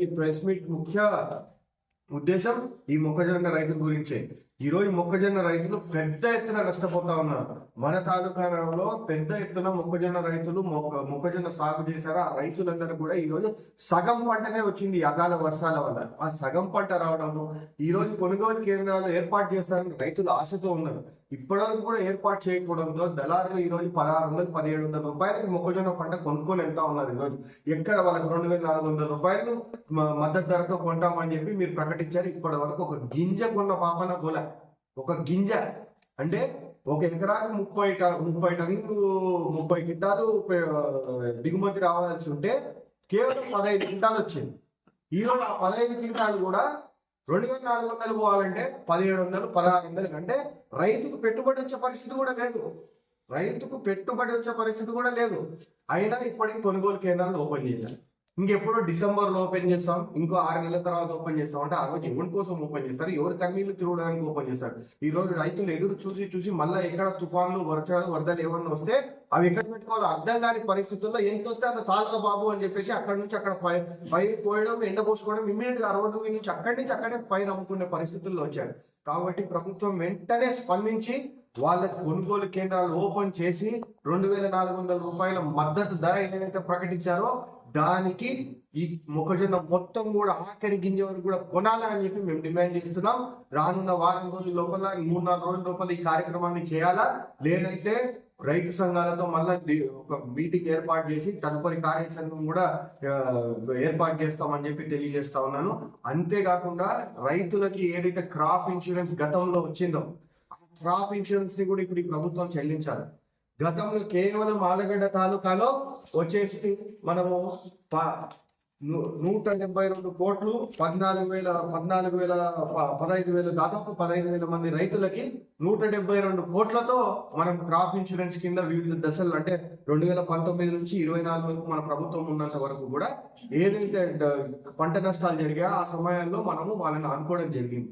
ఈ press meet ముఖ్య ఉద్దేశం ఈ మొక్కజొన్న రైతుల గురించే. ఈరోజు మొక్కజొన్న రైతులు పెద్ద ఎత్తున నష్టపోతా ఉన్నారు. మన తాలూకాలో పెద్ద ఎత్తున మొక్కజొన్న రైతులు మొక్క మొక్కజొన్న సాగు చేశారు. ఆ రైతులందరూ కూడా ఈరోజు సగం పంటనే వచ్చింది ఈ అకాల వర్షాల వల్ల. ఆ సగం పంట రావడము ఈరోజు కొనుగోలు కేంద్రాలు ఏర్పాటు చేస్తారని రైతులు ఆశతో ఉన్నారు. ఇప్పటివరకు కూడా ఏర్పాటు చేయకపోవడంతో దళారులు ఈ రోజు పదహారు వందలు పదిహేడు వందల రూపాయలకి మొక్కజొన్న పంట కొనుక్కొని వెళ్తా ఉన్నారు ఈరోజు. ఎక్కడ వాళ్ళకి రెండు వేల నాలుగు వందల రూపాయలు మ- మద్దతు ధరతో కొంటామని చెప్పి మీరు ప్రకటించారు. ఇప్పటి వరకు ఒక గింజ కొన్న పాపన గోల ఒక గింజ. అంటే ఒక ఎకరాకి ముప్పై ట- ముప్పై టన్నులు ముప్పై కింటాలు దిగుమతి రావాల్సి ఉంటే కేవలం పదహైదు క్వింటాలు వచ్చింది. ఈ ఆ పదహైదు క్వింటాలు కూడా రెండు వేల నాలుగు వందలు పోవాలంటే పదిహేడు వందలు పదహారు వందలు అంటే రైతుకు పెట్టుబడి వచ్చే పరిస్థితి కూడా లేదు. రైతుకు పెట్టుబడి వచ్చే పరిస్థితి కూడా లేదు. అయినా ఇప్పటికి కొనుగోలు కేంద్రాలు ఓపెన్ చేయాలి ఇంకెప్పుడు డిసెంబర్లో ఓపెన్ చేస్తాం ఇంకో ఆరు నెలల తర్వాత ఓపెన్ చేస్తాం. అంటే ఆ రోజు ఎవరి కోసం ఓపెన్ చేస్తారు? ఎవరి కన్నీళ్ళు తిరగడానికి ఓపెన్ చేస్తారు? ఈ రోజు రైతులు ఎదురు చూసి చూసి మళ్ళీ ఎక్కడ తుఫాన్లు వర్షాలు వరదలు ఏమన్నా వస్తే అవి ఎక్కడ పెట్టుకోవాలో అర్థం కాని పరిస్థితుల్లో ఎంత వస్తే అంత చాలా బాబు అని చెప్పేసి అక్కడ నుంచి అక్కడ పై పై పోయడం ఎండ పోసుకోవడం ఇమ్మీడియట్గా రోడ్డు మీద నుంచి అక్కడి నుంచి అక్కడే పైరు అమ్ముకునే పరిస్థితుల్లో వచ్చారు. కాబట్టి ప్రభుత్వం వెంటనే స్పందించి వాళ్ళ కొనుగోలు కేంద్రాలు ఓపెన్ చేసి రెండు వేల నాలుగు వందల రూపాయల మద్దతు ధర ఏదైతే ప్రకటించారో దానికి ఈ మొక్కజొన్న మొత్తం కూడా ఆఖరి గింజ వరకు కూడా కొనాలని చెప్పి మేము డిమాండ్ చేస్తున్నాం. రానున్న వారం రోజుల లోపల మూడు నాలుగు రోజుల లోపల ఈ కార్యక్రమాన్ని చేయాలా? లేదంటే రైతు సంఘాలతో మళ్ళీ ఒక మీటింగ్ ఏర్పాటు చేసి తదుపరి కార్యాచరణ కూడా ఏర్పాటు చేస్తామని చెప్పి తెలియజేస్తా ఉన్నాను. అంతేకాకుండా రైతులకి ఏదైతే క్రాప్ ఇన్సూరెన్స్ గతంలో వచ్చిందో ఆ క్రాప్ ఇన్సూరెన్స్ని కూడా ఇప్పుడు ఈ ప్రభుత్వం చెల్లించాలి. గతంలో కేవలం ఆలగడ్డ తాలూకాలో వచ్చేసి మనము ప- నూట డెబ్బై రెండు కోట్లు పద్నాలుగు వేల పద్నాలుగు వేల పదహైదు వేల దాదాపు పదహైదు వేల మంది రైతులకి నూట డెబ్బై రెండు కోట్లతో మనం క్రాప్ ఇన్సూరెన్స్ కింద వివిధ దశలు అంటే రెండు వేల పంతొమ్మిది నుంచి ఇరవై నాలుగు వరకు మన ప్రభుత్వం ఉన్నంత వరకు కూడా ఏదైతే పంట నష్టాలు జరిగాయో ఆ సమయాల్లో మనము వాళ్ళని అనుకోవడం జరిగింది.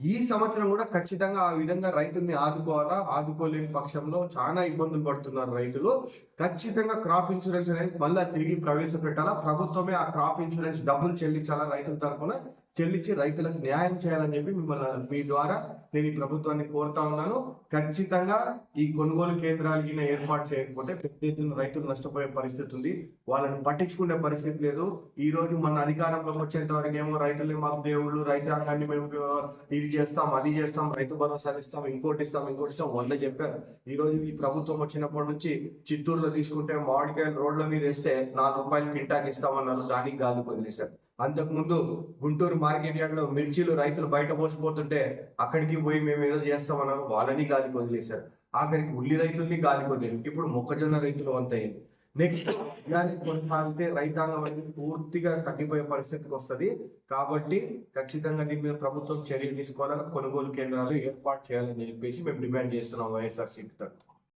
ఈ సంవత్సరం కూడా ఖచ్చితంగా ఆ విధంగా రైతుల్ని ఆదుకోవాలా? ఆదుకోలేని పక్షంలో చాలా ఇబ్బందులు పడుతున్నారు రైతులు. ఖచ్చితంగా క్రాప్ ఇన్సూరెన్స్ అనేది మళ్ళీ తిరిగి ప్రవేశపెట్టాలా? ప్రభుత్వమే ఆ క్రాప్ ఇన్సూరెన్స్ డబ్బులు చెల్లించాలా రైతుల తరఫున? చెల్లించి రైతులకు న్యాయం చేయాలని చెప్పి మిమ్మల్ని మీ ద్వారా నేను ఈ ప్రభుత్వాన్ని కోరుతా ఉన్నాను. ఖచ్చితంగా ఈ కొనుగోలు కేంద్రాలు ఈయన ఏర్పాటు చేయకపోతే పెద్ద ఎత్తున రైతులు నష్టపోయే పరిస్థితి ఉంది. వాళ్ళని పట్టించుకునే పరిస్థితి లేదు. ఈ రోజు మన అధికారంలోకి వచ్చేంత వరకు ఏమో రైతులే మాకు దేవుళ్ళు రైతాంగాన్ని మేము ఇది చేస్తాం అది చేస్తాం రైతు భరోసా ఇస్తాం ఇంకోటి ఇస్తాం ఇంకోటి ఇస్తాం వంద చెప్పారు. ఈ రోజు ఈ ప్రభుత్వం వచ్చినప్పటి నుంచి చిత్తూరులో తీసుకుంటే మామిడికాయలు రోడ్ల మీద వేస్తే నాలుగు రూపాయలు కింటాకి ఇస్తామన్నారు. దానికి గాలి వదిలేశారు అంతకు ముందు గుంటూరు మార్కెట్ యార్డ్లో మిర్చీలు రైతులు బయట పోసిపోతుంటే అక్కడికి పోయి మేము ఏదో చేస్తామన్నారు వాళ్ళని గాలికి వదిలేశారు. ఆఖరికి ఉల్లి రైతుల్ని గాలికి వదిలేదు ఇప్పుడు మొక్కజొన్న రైతులు అంతయింది నెక్స్ట్ ఇలానే కొనసాగితే రైతాంగం అనేది పూర్తిగా తగ్గిపోయే పరిస్థితికి వస్తది. కాబట్టి ఖచ్చితంగా దీని మీద ప్రభుత్వం చర్యలు తీసుకోవాలి? కొనుగోలు కేంద్రాలు ఏర్పాటు చేయాలని చెప్పేసి మేము డిమాండ్ చేస్తున్నాం వైఎస్ఆర్ తరఫున.